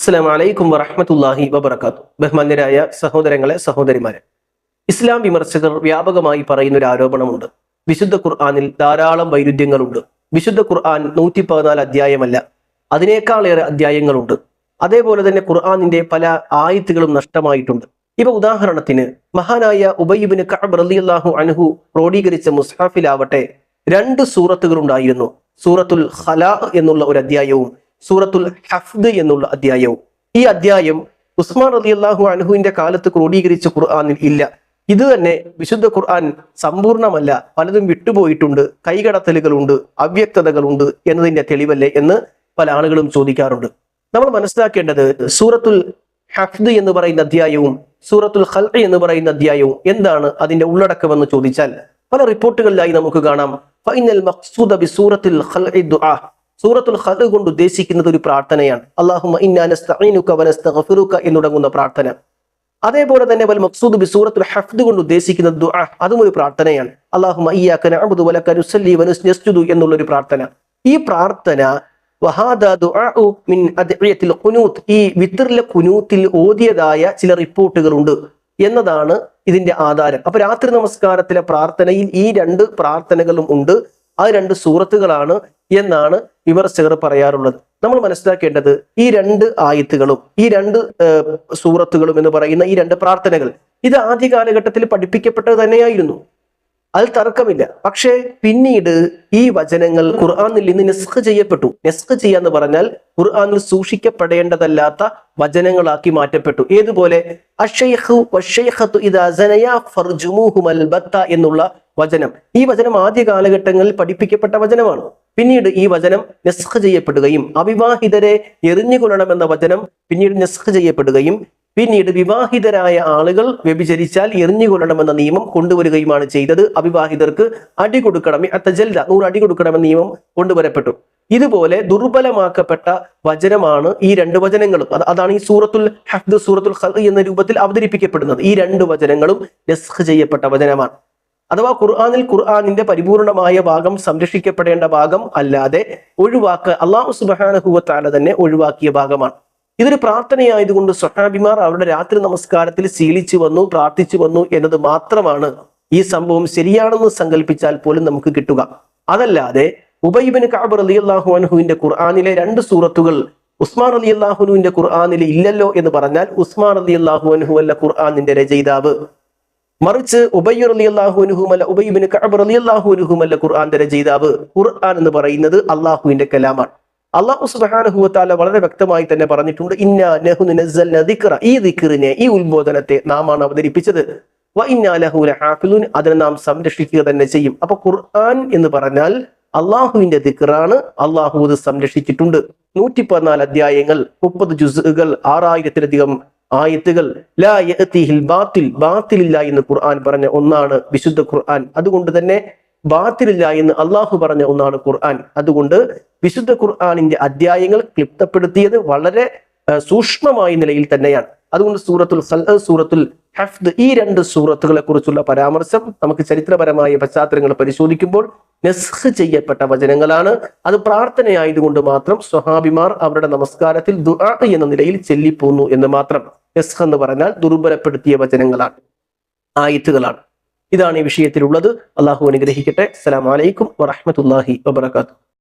അസ്സാം വലൈക്കും വറഹമത്തല്ലാഹി വബർക്കാത്തു ബഹ്മാന്യരായ സഹോദരങ്ങളെ സഹോദരിമാരെ ഇസ്ലാം വിമർശകർ വ്യാപകമായി പറയുന്ന ഒരു ആരോപണമുണ്ട്. വിശുദ്ധ ഖുർആാനിൽ ധാരാളം വൈരുദ്ധ്യങ്ങളുണ്ട്. വിശുദ്ധ ഖുർആൻ നൂറ്റി പതിനാല് അധ്യായമല്ല അതിനേക്കാളേറെ അധ്യായങ്ങളുണ്ട്. അതേപോലെ തന്നെ ഖുർആാനിന്റെ പല ആയത്തുകളും നഷ്ടമായിട്ടുണ്ട്. ഇവ ഉദാഹരണത്തിന് മഹാനായ ഉബയ്യുബിന് കഅബ് റളിയല്ലാഹു അൻഹു ക്രോഡീകരിച്ച മുസ്ഹാഫിലാവട്ടെ രണ്ട് സൂറത്തുകളുണ്ടായിരുന്നു. സൂറത്തുൽ ഖലാ എന്നുള്ള ഒരു അധ്യായവും സൂറത്തുൽ ഹഫ്ദ് എന്നുള്ള അധ്യായവും ഈ അധ്യായം ഉസ്മാൻ റതി അള്ളാഹു അനഹുവിന്റെ കാലത്ത് ക്രോഡീകരിച്ച ഖുർആാനിൽ ഇല്ല. ഇത് തന്നെ വിശുദ്ധ ഖുർആൻ സമ്പൂർണമല്ല. പലതും വിട്ടുപോയിട്ടുണ്ട്. കൈകടത്തലുകളുണ്ട്. അവ്യക്തതകളുണ്ട് എന്നതിന്റെ തെളിവല്ലേ എന്ന് പല ആളുകളും ചോദിക്കാറുണ്ട്. നമ്മൾ മനസ്സിലാക്കേണ്ടത് സൂറത്തുൽ ഹഫ്ദ് എന്ന് പറയുന്ന അധ്യായവും സൂറത്തുൽ ഖൽ എന്ന് പറയുന്ന അധ്യായവും എന്താണ് അതിന്റെ ഉള്ളടക്കമെന്ന് ചോദിച്ചാൽ പല റിപ്പോർട്ടുകളിലായി നമുക്ക് കാണാം. ഫൈനൽ ബി സൂറത്തുൽ സൂറത്തുൽ ഹദ് കൊണ്ട് ഉദ്ദേശിക്കുന്നത് ഒരു പ്രാർത്ഥനയാണ്. അല്ലാഹുമ്മ ഇന്നാ നസ്തഈനുക വനസ്തഗ്ഫിറുക എന്ന് പ്രാർത്ഥന. അതേപോലെ തന്നെ വൽ മക്സൂദ് ബി സൂറത്തുൽ ഹഫ്ദ് കൊണ്ട് ഉദ്ദേശിക്കുന്ന ദുആ അതും ഒരു പ്രാർത്ഥനയാണ്. അല്ലാഹുമ്മ ഇയ്യാക നഅബ്ദു വലക നുസല്ലി വനസ്ജുദു എന്നുള്ള ഒരു പ്രാർത്ഥന. ഈ പ്രാർത്ഥന മിൻ ഖുനൂത്ത് ഈ വിത്റിലെ ഖുനൂത്തിൽ ഓതിയതായ ചില റിപ്പോർട്ടുകളുണ്ട് എന്നതാണ് ഇതിന്റെ ആധാരം. അപ്പൊ രാത്രി നമസ്കാരത്തിലെ പ്രാർത്ഥനയിൽ ഈ രണ്ട് പ്രാർത്ഥനകളും ഉണ്ട്. ആ രണ്ട് സൂറത്തുകളാണ് എന്നാണ് വിമർശകർ പറയാറുള്ളത്. നമ്മൾ മനസ്സിലാക്കേണ്ടത് ഈ രണ്ട് ആയത്തുകളും ഈ രണ്ട് സൂറത്തുകളും എന്ന് പറയുന്ന ഈ രണ്ട് പ്രാർത്ഥനകൾ ഇത് ആദ്യ കാലഘട്ടത്തിൽ പഠിപ്പിക്കപ്പെട്ടത് തന്നെയായിരുന്നു. അത് തർക്കമില്ല. പക്ഷേ പിന്നീട് ഈ വചനങ്ങൾ ഖുർആാനിൽ നിന്ന് നെസ്ഖ് ചെയ്യപ്പെട്ടു. നെസ്ഖ് ചെയ്യാന്ന് പറഞ്ഞാൽ ഖുർആാനിൽ സൂക്ഷിക്കപ്പെടേണ്ടതല്ലാത്ത വചനങ്ങളാക്കി മാറ്റപ്പെട്ടു. ഏതുപോലെ? എന്നുള്ള വചനം. ഈ വചനം ആദ്യ കാലഘട്ടങ്ങളിൽ പഠിപ്പിക്കപ്പെട്ട വചനമാണ്. പിന്നീട് ഈ വചനം നെസ്ഖ് ചെയ്യപ്പെടുകയും അവിവാഹിതരെ എറിഞ്ഞുകൊള്ളണമെന്ന വചനം പിന്നീട് നെസ്ഖ് ചെയ്യപ്പെടുകയും പിന്നീട് വിവാഹിതരായ ആളുകൾ വ്യഭിചരിച്ചാൽ എറിഞ്ഞുകൊള്ളണമെന്ന നിയമം കൊണ്ടുവരികയുമാണ് ചെയ്തത്. അവിവാഹിതർക്ക് അടി കൊടുക്കണം. അത്തജല്ല നൂറ് അടി കൊടുക്കണമെന്ന നിയമം കൊണ്ടുവരപ്പെട്ടു. ഇതുപോലെ ദുർബലമാക്കപ്പെട്ട വചനമാണ് ഈ രണ്ട് വചനങ്ങളും. അത് അതാണ് ഈ സൂറത്തുൽ ഹഫ്ദ് സൂറത്തുൽ ഹൽ എന്ന രൂപത്തിൽ അവതരിപ്പിക്കപ്പെടുന്നത്. ഈ രണ്ട് വചനങ്ങളും നെസ്ഖ് ചെയ്യപ്പെട്ട വചനമാണ്. അഥവാ ഖുർആാനിൽ ഖുർആാനിന്റെ പരിപൂർണമായ ഭാഗം സംരക്ഷിക്കപ്പെടേണ്ട ഭാഗം അല്ലാതെ ഒഴിവാക്ക അള്ളാഹു സുബാനഹുവത്താല തന്നെ ഒഴിവാക്കിയ ഭാഗമാണ്. ഇതൊരു പ്രാർത്ഥനയായതുകൊണ്ട് സ്വഹാബിമാർ അവരുടെ രാത്രി നമസ്കാരത്തിൽ ശീലിച്ചു വന്നു പ്രാർത്ഥിച്ചു വന്നു എന്നത് മാത്രമാണ് ഈ സംഭവം ശരിയാണെന്ന് സങ്കല്പിച്ചാൽ പോലും നമുക്ക് കിട്ടുക. അതല്ലാതെ ഉബൈബിന് കാബർ അലി അള്ളാഹു അൻഹുവിന്റെ ഖുർആാനിലെ രണ്ട് സൂറത്തുകൾ ഉസ്മാൻ അലി അള്ളാഹുനുവിന്റെ ഖുർആാനിൽ ഇല്ലല്ലോ എന്ന് പറഞ്ഞാൽ ഉസ്മാൻ അലി അള്ളാഹു അനഹു അല്ല ഖുർആാനിന്റെ രചയിതാവ്. മറിച്ച് ഉബയ്യു അലി അള്ളാഹുനുഹുമല്ല ഉബൈബിന് കഅബ് അലി അള്ളാഹുനുഹുമല്ല ഖുർആന്റെ രചയിതാവ് ഖുർആൻ എന്ന് പറയുന്നത് അള്ളാഹുവിന്റെ കലാമാണ്. അള്ളാഹു സുബാനഹുവത്താല വളരെ വ്യക്തമായി തന്നെ പറഞ്ഞിട്ടുണ്ട് ഇന്നാ ഈ ദിക്കറിനെ ഈ ഉത്ബോധനത്തെ നാം ആണ് അവതരിപ്പിച്ചത് അതിനെ നാം സംരക്ഷിക്കുക തന്നെ ചെയ്യും. അപ്പൊ ഖുർആൻ എന്ന് പറഞ്ഞാൽ അള്ളാഹുവിന്റെ ദിക്കറാണ് അള്ളാഹു സംരക്ഷിച്ചിട്ടുണ്ട്. നൂറ്റി പതിനാല് അധ്യായങ്ങൾ മുപ്പത് ജുസുകൾ ആറായിരത്തിലധികം ആയത്തുകൾ. ലാ ബാത്തിലില്ല എന്ന് ഖുർആൻ പറഞ്ഞ ഒന്നാണ് വിശുദ്ധ ഖുർആൻ. അതുകൊണ്ട് തന്നെ ബാത്തിലില്ല എന്ന് അള്ളാഹു പറഞ്ഞ ഒന്നാണ് ഖുർആൻ. അതുകൊണ്ട് വിശുദ്ധ ഖുർആാനിന്റെ അധ്യായങ്ങൾ ക്ലിപ്തപ്പെടുത്തിയത് വളരെ സൂക്ഷ്മമായ നിലയിൽ തന്നെയാണ്. അതുകൊണ്ട് സൂറത്തുൽ സൽ സൂറത്തുൽ ഹഫ്ദ് ഈ രണ്ട് സൂറത്തുകളെ കുറിച്ചുള്ള പരാമർശം നമുക്ക് ചരിത്രപരമായ പശ്ചാത്തലങ്ങൾ പരിശോധിക്കുമ്പോൾ നെസ്ഹ് ചെയ്യപ്പെട്ട വചനങ്ങളാണ്. അത് പ്രാർത്ഥനയായതുകൊണ്ട് മാത്രം സ്വഹാബിമാർ അവരുടെ നമസ്കാരത്തിൽ ദുആ എന്ന നിലയിൽ ചെല്ലിപ്പോന്നു എന്ന് മാത്രം നെസ്ഹ് എന്ന് പറഞ്ഞാൽ ദുർബലപ്പെടുത്തിയ വചനങ്ങളാണ് ആയത്തുകളാണ്. ഇതാണ് ഈ വിഷയത്തിലുള്ളത്. അള്ളാഹു അനുഗ്രഹിക്കട്ടെ. അസ്സലാമു അലൈക്കും വറഹ്മത്തുള്ളാഹി വബറകാതുഹു.